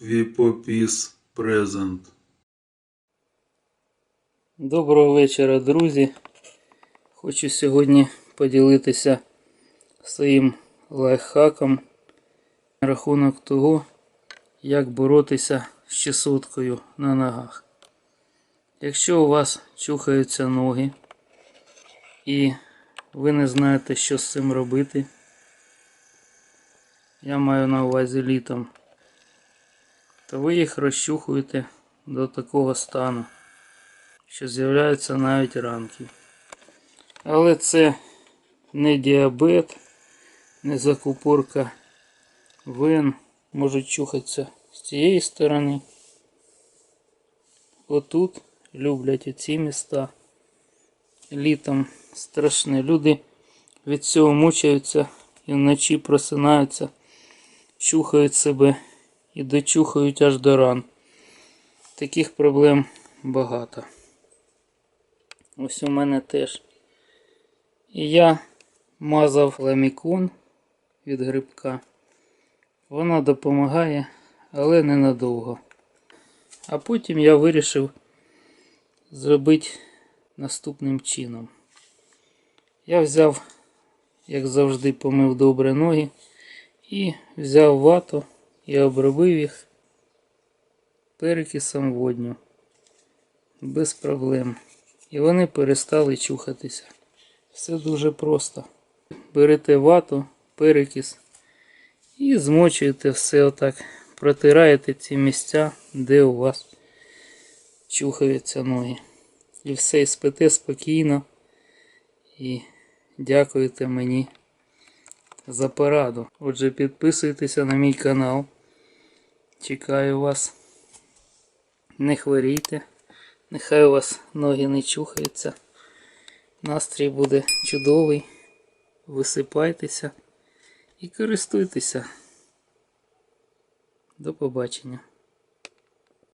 Віпопіс презент. Доброго вечора, друзі. Хочу сьогодні поділитися своїм лайфхаком на рахунок того, як боротися з чесоткою на ногах. Якщо у вас чухаються ноги і ви не знаєте, що з цим робити, я маю на увазі літом, то ви їх розчухуєте до такого стану що з'являються навіть ранки. Але це не діабет, не закупорка вен. Можуть чухатися з цієї сторони. Отут люблять оці міста. Літом страшне. Люди від цього мучаються і вночі просинаються, чухають себе і дочухають аж до ран. Таких проблем багато. Ось у мене теж. І я мазав ламікон від грибка. Вона допомагає, але ненадовго. А потім я вирішив зробити наступним чином. Я взяв, як завжди, помив добре ноги і взяв вату і обробив їх перекисом водню. Без проблем. І вони перестали чухатися. Все дуже просто. Берете вату, перекис і змочуєте все отак. Протираєте ці місця, де у вас чухаються ноги. І все і спите спокійно. І дякуєте мені за пораду. Отже, підписуйтеся на мій канал. Чекаю вас. Не хворійте. Нехай у вас ноги не чухаються. Настрій буде чудовий. Висипайтеся і користуйтеся. До побачення.